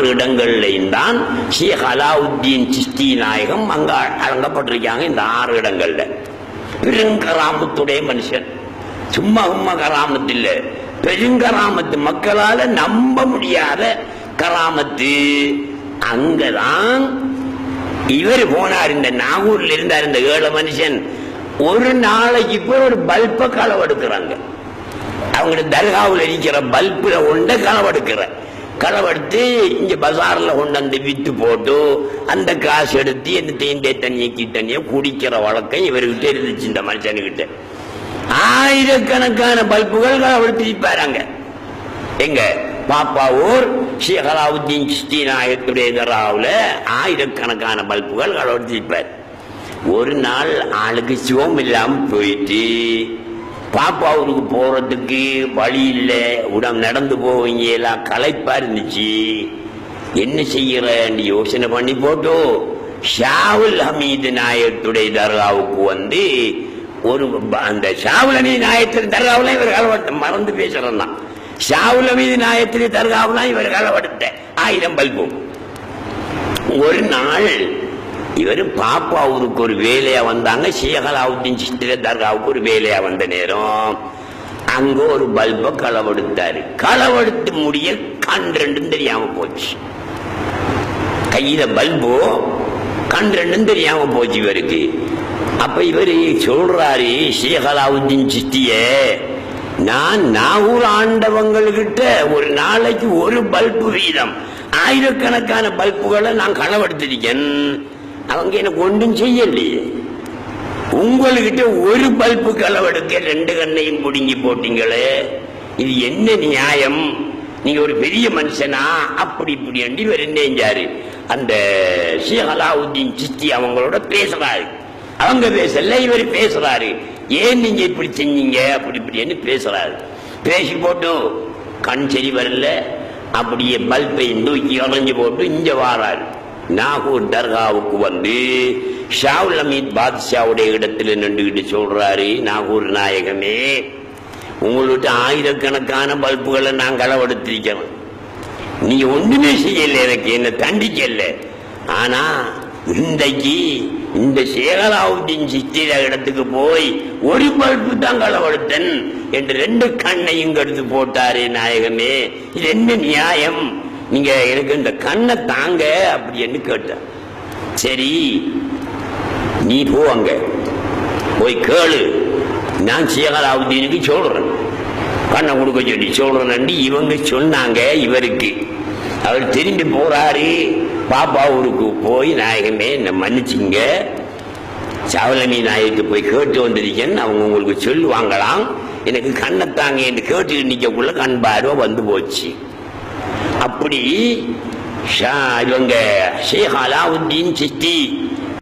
ஆறு இடங்கள்லையும் தான் ஷேக் அலாவுத்தீன் சிஸ்தி நாயகம் அங்க அடங்கப்பட்டிருக்காங்க இந்த ஆறு இடங்கள்ல. பெருங்கராமத்துடைய மனுஷன். சும்மா உம்மா கராமத்து இல்ல. பெருங்கராமத்து மக்களால நம்ப முடியாத கராமத்து. அங்கதான் இவர் போனார். இந்த நாகூர்ல இருந்தார் இந்த ஏழு மனுஷன். ஒரு நாளைக்கு போய் ஒரு பல்ப களவெடுக்கிறாங்க. அவங்களோட தர்காவில் இருக்கிற பல்புல ஒன்றை களவெடுக்கிற. களவெடுத்து இங்க பஜார்ல கொண்டு வந்து வித்து போட்டு அந்த காசு எடுத்து இந்த தேண்டே தண்ணியை கீ தண்ணியை குடிக்கிற வழக்கம் இவர்கிட்ட இருந்துச்சு இந்த மனுஷனுக்கிட்ட ஆயிரக்கணக்கான பல்புகள் களவெடுத்து விற்பாராங்க எங்க பாப்பாவூர் ஷேக் அலாவுத்தீன் சிஸ்தி நாயகத்துடைய ஆயிரக்கணக்கான பல்புகள் களவெடுத்து விற்பார். ஒரு நாள் ஆளுக்கு சிவம் இல்லாம போயிட்டு பாப்பாவூருக்கு போறதுக்கு வழி இல்லை. உடம் நடந்து போவீங்க எல்லாம் களைப்பா இருந்துச்சு. என்ன செய்யறன்னு யோசனை பண்ணி போட்டோ ஷாவுல் ஹமீது நாயத்துடைய தர்காவுக்கு வந்து ஒரு அந்த ஷாவுல் ஹமீது நாயகத்தின் தர்காவில் இவர் கலவட்ட மறந்து பேசுறேன் ஷாவுல் ஹமீது நாயகத்தின் தர்காவுலாம் இவர் கலவடுத்த ஆயிரம் பல்பும் ஒரு நாள் இவர் பாப்பாவுக்கு ஒரு வேலையா வந்தாங்க ஷேகலாவுদ্দিন சித்திர தர்காவுக்கு ஒரு வேலையா வந்த நேரம். அங்க ஒரு பல்ப களவெடுத்தாரு. களவெடுத்து முடிய கண் ரெண்டும் தெரியாம போச்சு. கையில பல்பு கண் ரெண்டும் தெரியாம போச்சு இவருக்கு. அப்ப இவர் சொல்றாரு ஷேகலாவுদ্দিন சித்தியே நான் நாகூர் ஆண்டவங்கள்கிட்ட ஒரு நாளைக்கு ஒரு பல்பு வீதம். ஆயிரக்கணக்கான பல்புகளை நான் களவெடுத்திருக்கேன். அவங்க எனக்கு ஒன்றும் செய்யலையே. உங்கள்கிட்ட ஒரு பல்பு களவெடுக்க ரெண்டு கண்ணையும் பிடுங்கி போட்டீங்களே. இது என்ன நியாயம்? நீங்க ஒரு பெரிய மனுஷனா? அப்படி இப்படி அண்டி இவர் என்ன அந்த ஷேக் அலாவுதீன் சிஸ்தி அவங்களோட பேசுறாரு. அவங்க பேசல இவர் பேசுறாரு. ஏன் நீங்க இப்படி செஞ்சீங்க? அப்படி இப்படின்னு பேசுறாரு. பேசி போட்டு கண் சரி வரல. அப்படியே பல்பை தூக்கி அரைஞ்சு போட்டு இங்க வாராரு. நாகூர் தர்காவுக்கு வந்து ஷாவுல் அமீத் பாத்ஷாவுடைய இடத்துல நின்றுகிட்டு சொல்றாரு நாகூர் நாயகமே உங்கள்கிட்ட ஆயிரக்கணக்கான பல்புகளை நான் களவெடுத்திருக்கிறேன். நீ ஒன்றுமே செய்யல எனக்கு என்னை தண்டிக்கல. ஆனா இன்றைக்கு இந்த சேகராவுத்தின் சித்திர இடத்துக்கு போய் ஒரு பல்பு தான் களவெடுத்தன் என்று ரெண்டு கண்ணையும் கெடுத்து போட்டாரு நாயகமே. இது என்ன நியாயம்? நீங்க எனக்கு இந்த கண்ணை தாங்க அப்படின்னு கேட்டேன். சரி நீ போ அங்க. போய் கேளு. நான் சேகராவுதீனுக்கு சொல்றேன். கண்ணை கொடுக்க சொல்லி சொல்றேன் இவங்க சொன்னாங்க இவருக்கு. அவர் திரும்பி போறாரு. பாப்பா ஊருக்கு போய் நாயகமே என்ன மன்னிச்சிங்க. சவலமி நாயகத்து போய் கேட்டு வந்திருக்கேன். அவங்க உங்களுக்கு சொல்லுவாங்களாம். எனக்கு கண்ணை தாங்க என்று கேட்டு நிற்கக்குள்ள கண் பார்வை வந்து போச்சு. அப்படி ஷா- இவங்க ஷேக் அலாவுத்தீன் சிஸ்தி